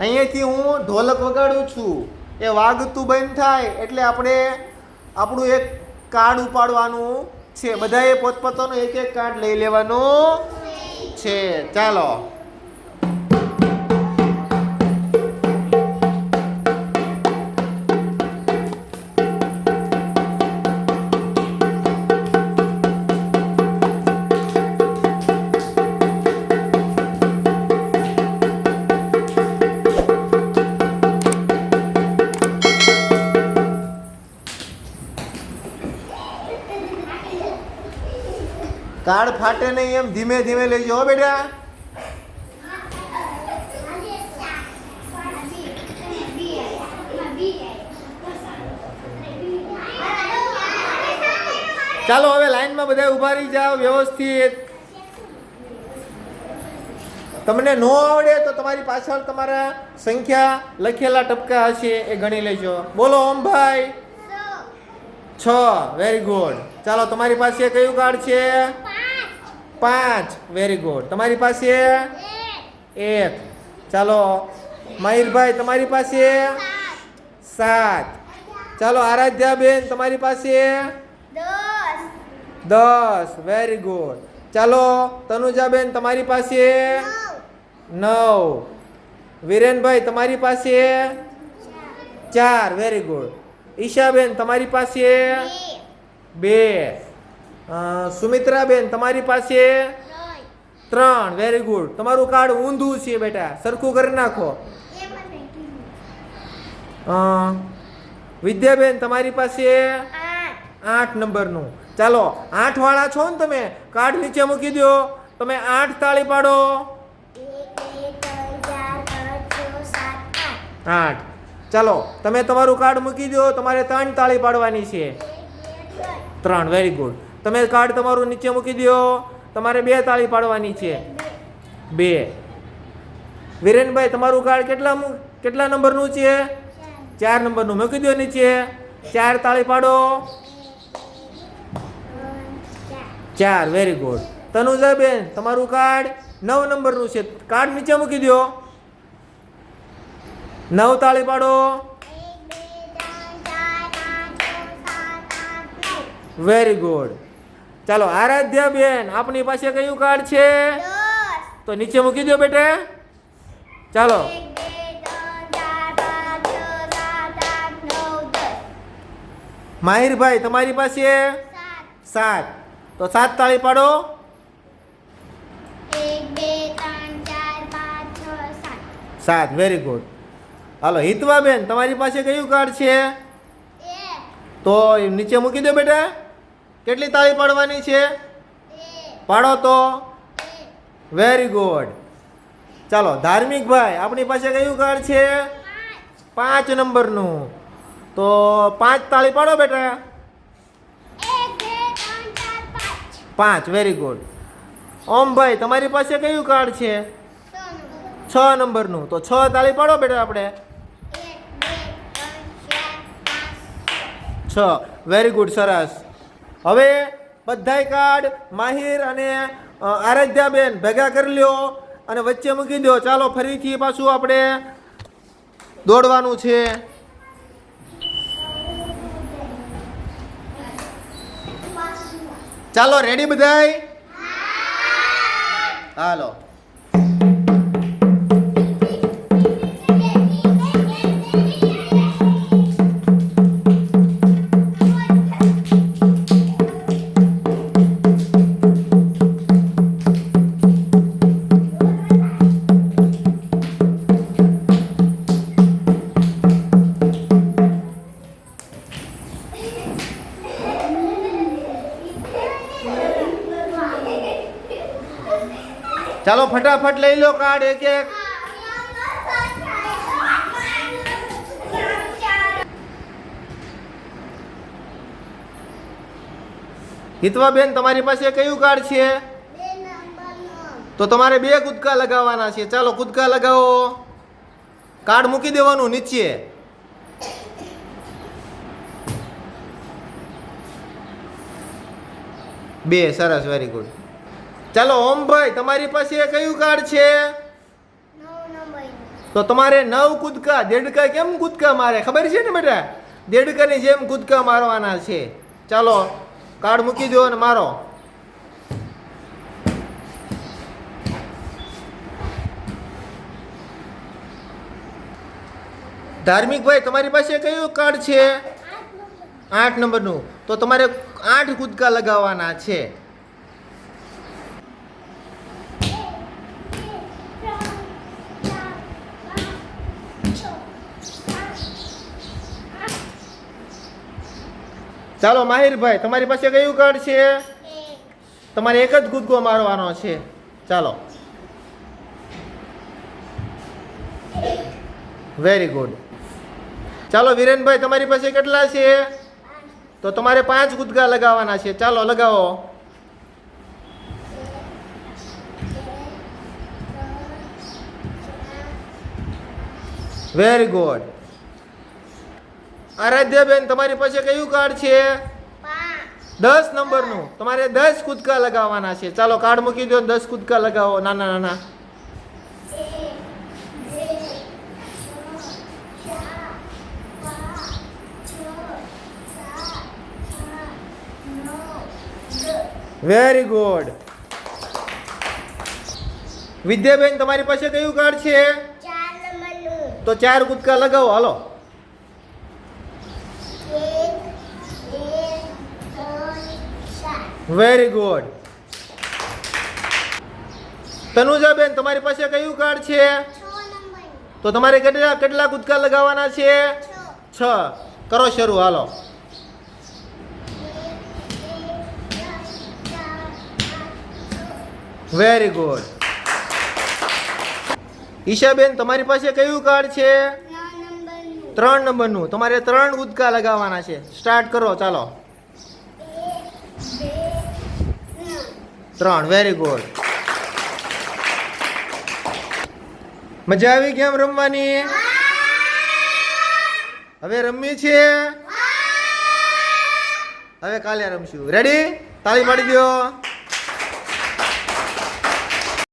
અહીંયાથી હું ઢોલક વગાડું છું. એ વાગતું બંધ થાય એટલે આપણે આપણું એક કાર્ડ ઉપાડવાનું છે. બધાએ પોતપોતાનું એક એક કાર્ડ લઈ લેવાનું છે. ચાલો. કાર્ડ ફાટે નહીં એમ ધીમે ધીમે લેજો હો બેટા. ચાલો હવે લાઈનમાં બધા ઊભા રહી જાઓ, વ્યવસ્થિત. તમને ન આવડે તો તમારી પાછળ તમારા સંખ્યા લખેલા ટપકા હશે, એ ગણી લેજો. બોલો ઓમભાઈ છ. Very good. ચાલો, તમારી પાસે કયું કાર્ડ છે? પાંચ. વેરી ગુડ તમારી પાસે એક. ચાલો મયુરભાઈ તમારી પાસે સાત. ચાલો આરાધ્યાબેન તમારી પાસે દસ. વેરી ગુડ ચાલો તનુજાબેન તમારી પાસે નવ. વિરેનભાઈ તમારી પાસે ચાર. વેરી ગુડ ઈશાબેન તમારી પાસે બે. અ, સુમિત્રાબેન, તમારી પાસે ત્રણ. વેરી ગુડ તમારું કાર્ડ ઊંધું છે બેટા. સરખું કરી નાખો. વિદ્યાબેન, તમારી પાસે આઠ નંબરનું. ચાલો આઠ વાળા છો ને તમે? કાર્ડ નીચે મૂકી દો. તમે આઠ તાળી પાડો. આઠ. ચાલો, તમે તમારું કાર્ડ મૂકી દો. તમારે ત્રણ તાળી પાડવાની છે. ત્રણ. વેરી ગુડ તમે કાર્ડ તમારું નીચે મૂકી દો. તમારે બે તાળી પાડવાની છે. બે. વિરેનભાઈ, તમારું કાર્ડ કેટલા કેટલા નંબરનું છે? ચાર નંબરનું. મૂકી દો નીચે. ચાર તાળી પાડો. ચાર. વેરી ગુડ તનુજાબેન, તમારું કાર્ડ નવ નંબરનું છે. કાર્ડ નીચે મૂકી દો. નવ તાળી પાડો. વેરી ગુડ ચાલો આરાધ્યા બેન આપની પાસે કયું કાર્ડ છે? તો નીચે મૂકી દો બેટા. ચાલો. માહિરભાઈ તમારી પાસે? સાત. તો સાત તાળી પાડો. સાત. વેરી ગુડ હાલો હિતવા બેન તમારી પાસે કયું કાર્ડ છે? તો નીચે મૂકી દો બેટા. કેટલી તાળી પાડવાની છે? પાડો તો. વેરી ગુડ ચાલો ધાર્મિક ભાઈ આપણી પાસે કયું કાર્ડ છે? પાંચ નંબરનું. તો પાંચ તાળી પાડો બેટા. પાંચ વેરી ગુડ ઓમ ભાઈ તમારી પાસે કયું કાર્ડ છે? છ નંબરનું. તો છ તાળી પાડો બેટા આપણે. છ. વેરી ગુડ સરસ. હવે બધાય કાર્ડ, માહિર અને આરાધ્યાબેન ભેગા કરી લ્યો અને વચ્ચે મૂકી દો ચાલો, ફરીથી પાછું આપણે દોડવાનું છે. ચાલો રેડી બધાય? હાલો. ચાલો ફટાફટ લઈ લો કાર્ડ એક એક. હિતવાબેન, તમારી પાસે કયું કાર્ડ છે? તો તમારે બે કૂદકા લગાવવાના છે. ચાલો કૂદકા લગાવો. કાર્ડ મૂકી દેવાનું નીચે. બે, સરસ વેરી ગુડ ચાલો ઓમભાઈ તમારી પાસે કયું કાર્ડ છે? તો તમારે નવ કૂદકા દેડકા કેમ કૂદકા મારે? ખબર છે ને બેટા? દેડકાની જેમ કૂદકા મારવાના છે. ચાલો કાર્ડ મૂકી દો અને મારો. ધાર્મિક ભાઈ તમારી પાસે કયું કાર્ડ છે? આઠ નંબરનું. તો તમારે આઠ કૂદકા લગાવવાના છે. ચાલો માહિરભાઈ તમારી પાસે કયું કાર્ડ છે? તમારે એક જ કૂદકો મારવાનો છે. ચાલો. વેરી ગુડ ચાલો વિરેનભાઈ તમારી પાસે કેટલા છે? તો તમારે પાંચ કૂદકા લગાવવાના છે. ચાલો લગાવો. વેરી ગુડ આરાધ્યાબેન તમારી પાસે કયું કાર્ડ છે? દસ નંબરનું. તમારે દસ કૂદકા લગાવવાના છે. ચાલો કાર્ડ મૂકી દો દસ કૂદકા લગાવો. નાના નાના. વેરી ગુડ વિદ્યાબેન તમારી પાસે કયું કાર્ડ છે? તો ચાર કૂદકા લગાવો. હાલો. વેરી ગુડ તનુજાબેન તમારી પાસે કયું કાર્ડ છે? તો તમારે કેટલા કેટલા કૂદકા લગાવવાના છે? છ. કરો શરૂ હાલો. વેરી ગુડ ઈશાબેન તમારી પાસે કયું કાર્ડ છે? ત્રણ નંબરનું. તમારે ત્રણ કૂદકા લગાવવાના છે. સ્ટાર્ટ કરો ચાલો. ત્રણ. વેરી ગુડ મજા આવી કેમ રમવાની? હવે રમવી છે? હવે કાલે રમશું. રેડી તાળી પાડી દો